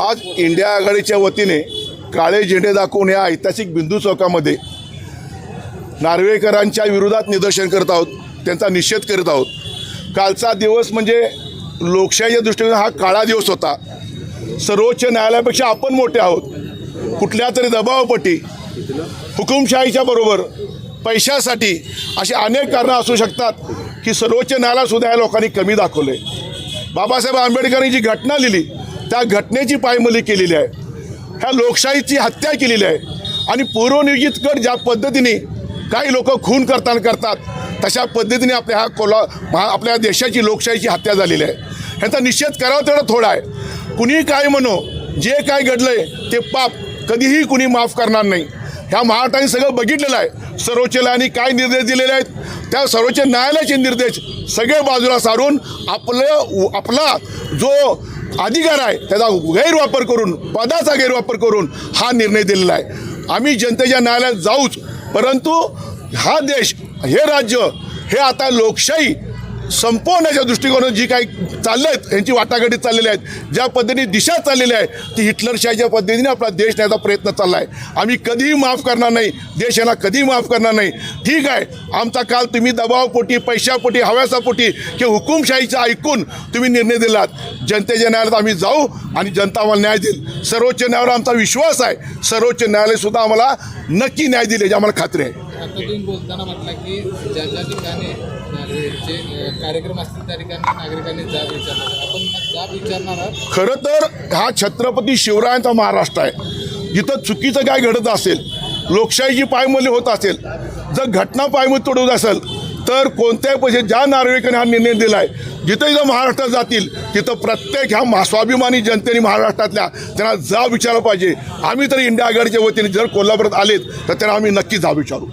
आज इंडिया आघाडीच्या वतीने काळे झेंडे दाखवून या ऐतिहासिक बिंदू चौकामध्ये नार्वेकरांच्या विरोधात निदर्शन करत आहोत त्यांचा निषेध करत आहोत. कालचा दिवस म्हणजे लोकशाहीच्या दृष्टीने हा काळा दिवस होता. सर्वोच्च न्यायालयापेक्षा आपण मोठे आहोत. कुठल्या तरी दबावपटी हुकुमशाहीच्या बरोबर पैशासाठी अशी अनेक कारणं असू शकतात की सर्वोच्च न्यायालयातसुद्धा या लोकांनी कमी दाखवले बाबासाहेब आंबेडकरांनी जी घटना लिहिली त्या घटनेची पायमली केलेली आहे. ह्या लोकशाहीची हत्या केलेली आहे. आणि पूर्वनियोजित गट ज्या पद्धतीने काही लोक खून करताना करतात तशा पद्धतीने आपल्या ह्या कोला महा आपल्या देशाची लोकशाहीची हत्या झालेली आहे. ह्याचा निषेध करावा तेवढा थोडा आहे. कुणी काय म्हणो जे काय घडलं आहे ते पाप कधीही कुणी माफ करणार नाही. ह्या महाराष्ट्राने सगळं बघितलेलं आहे. सर्वोच्च न्यायालयाने काय निर्देश दिलेले आहेत? त्या सर्वोच्च न्यायालयाचे निर्देश सगळे बाजूला सारून आपलं आपला जो अधिकार आहे त्याचा गैरवापर करून पदाचा गैरवापर करून हा निर्णय दिलेला आहे. आम्ही जनतेच्या न्यायालयात जाऊच परंतु हा देश हे राज्य हे आता लोकशाही संपवण्याच्या दृष्टिकोनातून जी काही चाललं आहेत यांची वाटाघाटी चाललेली आहेत ज्या पद्धतीने दिशा चाललेली आहे ती हिटलरशाहीच्या पद्धतीने आपला देश न्यायचा प्रयत्न चालला आहे आम्ही कधीही माफ करणार नाही देश यांना कधीही माफ करणार नाही. ठीक आहे आमचा काल तुम्ही दबावपोटी पैशापोटी हव्यासापोटी किंवा हुकुमशाहीचा ऐकून तुम्ही निर्णय दिलात. जनतेच्या न्यायालयात आम्ही जाऊ आणि जनता आम्हाला न्याय देईल. सर्वोच्च न्यायालयावर आमचा विश्वास आहे. सर्वोच्च न्यायालयसुद्धा आम्हाला नक्की न्याय दिले याची आम्हाला खात्री आहे. आता तुम्ही बोलताना म्हटलं की ज्या ज्या ठिकाणी जे कार्यक्रम असतील त्या ठिकाणी नागरिकांनी जाब विचारणार. आपण जाब विचारणार खरं तर हा छत्रपती शिवरायांचा महाराष्ट्र आहे. जिथं चुकीचं काय घडत असेल लोकशाहीची पायमली होत असेल जर घटना पायमली तोडवत असेल तर कोणत्याही पैसे ज्या नागरिकाने हा निर्णय दिला आहे जिथं जिथं महाराष्ट्रात जातील तिथं प्रत्येक ह्या स्वाभिमानी जनतेने महाराष्ट्रातल्या त्यांना जा विचारलं पाहिजे. आम्ही तर इंडिया आघाडीच्या वतीने जर कोल्हापुरात आलेत तर त्यांना आम्ही नक्की जा विचारू.